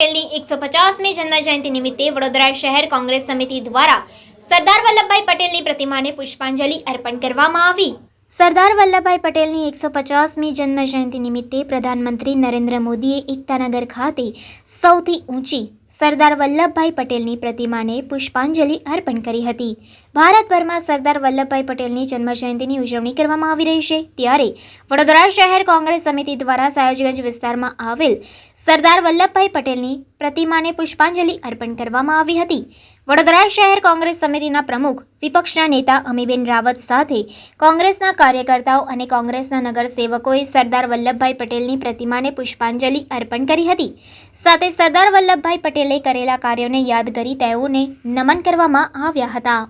પટેલની એકસો પચાસમી જન્મજયંતિ નિમિત્તે વડોદરા શહેર કોંગ્રેસ સમિતિ દ્વારા સરદાર વલ્લભભાઈ પટેલની પ્રતિમાને પુષ્પાંજલિ અર્પણ કરવામાં આવી. સરદાર વલ્લભભાઈ પટેલની એકસો પચાસમી જન્મજયંતિ નિમિત્તે પ્રધાનમંત્રી નરેન્દ્ર મોદીએ એકતાનગર ખાતે સૌથી ઊંચી સરદાર વલ્લભભાઈ પટેલની પ્રતિમાને પુષ્પાંજલિ અર્પણ કરી હતી. ભારતભરમાં સરદાર વલ્લભભાઈ પટેલની જન્મજયંતિની ઉજવણી કરવામાં આવી રહી છે. ત્યારે વડોદરા શહેર કોંગ્રેસ સમિતિ દ્વારા સયાજગંજ વિસ્તારમાં આવેલ સરદાર વલ્લભભાઈ પટેલની પ્રતિમાને પુષ્પાંજલિ અર્પણ કરવામાં આવી હતી. વડોદરા શહેર કોંગ્રેસ સમિતિના પ્રમુખ વિપક્ષના નેતા અમીબેન રાવત સાથે કોંગ્રેસના કાર્યકર્તાઓ અને કોંગ્રેસના નગરસેવકોએ સરદાર વલ્લભભાઈ પટેલની પ્રતિમાને પુષ્પાંજલિ અર્પણ કરી હતી. સાથે સરદાર વલ્લભભાઈ પટેલે પટેલે કરેલા કાર્યોને યાદ કરી તેઓને નમન કરવામાં આવ્યા હતા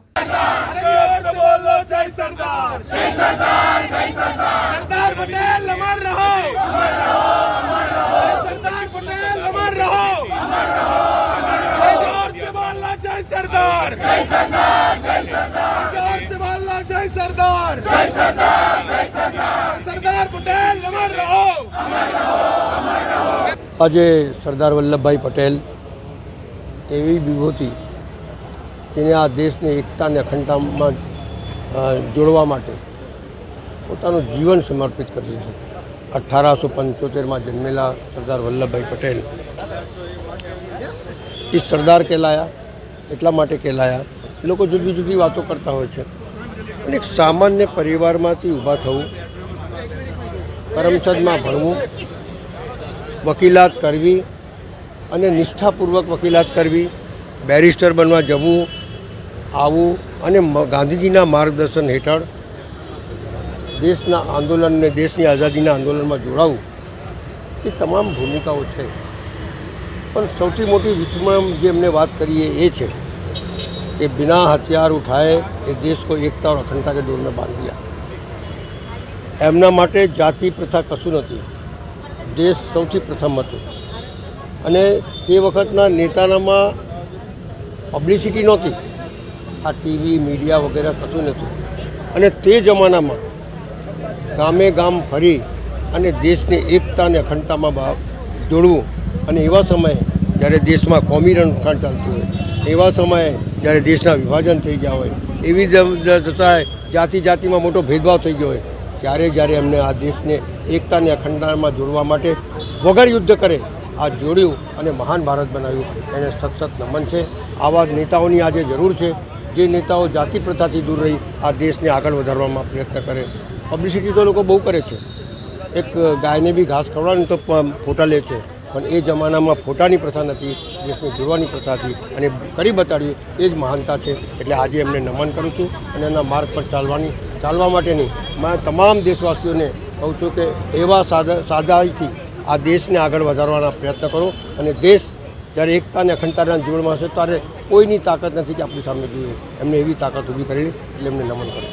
સરદાર જય સરદાર જય સરદાર જય સરદાર જય સરદાર જય સરદાર જય સરદાર સરદાર પટેલ અમર રહો અમર રહો અમર રહો આજે સરદાર વલ્લભભાઈ પટેલ એવી વિભૂતિ જેને આ દેશને એકતા અને અખંડતામાં જોડવા માટે પોતાનું જીવન સમર્પિત કરી દીધું અઠારસો પંચોતેરમાં જન્મેલા સરદાર વલ્લભભાઈ પટેલ. એ સરદાર કહેલાયા, એટલા માટે કહેલાયા. એ લોકો જુદી જુદી વાતો કરતા હોય છે. પણ એક સામાન્ય પરિવારમાંથી ઊભા થવું કરમસદમાં ભણવું, વકીલાત કરવી અને નિષ્ઠાપૂર્વક વકીલાત કરવી, બેરિસ્ટર બનવા જવું, આવવું અને ગાંધીજીના માર્ગદર્શન હેઠળ દેશના આંદોલનને દેશની આઝાદીના આંદોલનમાં જોડાવું, એ તમામ ભૂમિકાઓ છે. પણ સૌથી મોટી વિસ્મરણ જે અમને વાત કરીએ એ છે કે બિના હથિયાર ઉઠાએ એ દેશ કોઈ એકતા ઓર અખંડતા કે દોરને બાંધ્યા એમના માટે જાતિ પ્રથા કશું નથી. દેશ સૌથી પ્રથમ હતું. અને તે વખતના નેતાનામાં પબ્લિસિટી નહોતી. આ ટીવી મીડિયા વગેરે કશું નથી. અને તે જમાનામાં ગામે ગામ ફરી અને દેશને એકતા અને અખંડતામાં જોડવું અને એવા સમયે જ્યારે દેશમાં કોમી રણખાણ ચાલતું હોય, એવા સમયે જ્યારે દેશના વિભાજન થઈ ગયા હોય, એવી દશાએ જાતિ જાતિમાં મોટો ભેદભાવ થઈ ગયો હોય, ત્યારે જ્યારે એમને આ દેશને એકતા અને અખંડતામાં જોડવા માટે વગર યુદ્ધ કરે આ જોડ્યું અને મહાન ભારત બનાવ્યું. એને સખત નમન છે. આવા નેતાઓની આજે જરૂર છે. જે નેતાઓ જાતિ પ્રથાથી દૂર રહી, આ દેશને આગળ વધારવામાં પ્રયત્ન કરે. પબ્લિસિટી તો લોકો બહુ કરે છે. એક ગાયને બી ઘાસ ખવડાવે તો ફોટા લે છે. પણ એ જમાનામાં ફોટાની પ્રથા નથી, દેશને જોડવાની પ્રથા હતી. અને કરી બતાડ્યું, એ જ મહાનતા છે. એટલે આજે એમને નમન કરું છું અને એના માર્ગ પર ચાલવાની, ચાલવા માટેની મેં તમામ દેશવાસીઓને કહું છું કે એવા સાદા, સાદાઈથી આ દેશને આગળ વધારવાના પ્રયત્ન કરો અને દેશ જ્યારે એકતા અને અખંડતાના જોડમાં હશે, ત્યારે કોઈની તાકાત નથી કે આપણી સામે જોઈએ. એમને એવી તાકાત ઊભી કરેલી એટલે એમને નમન કરું.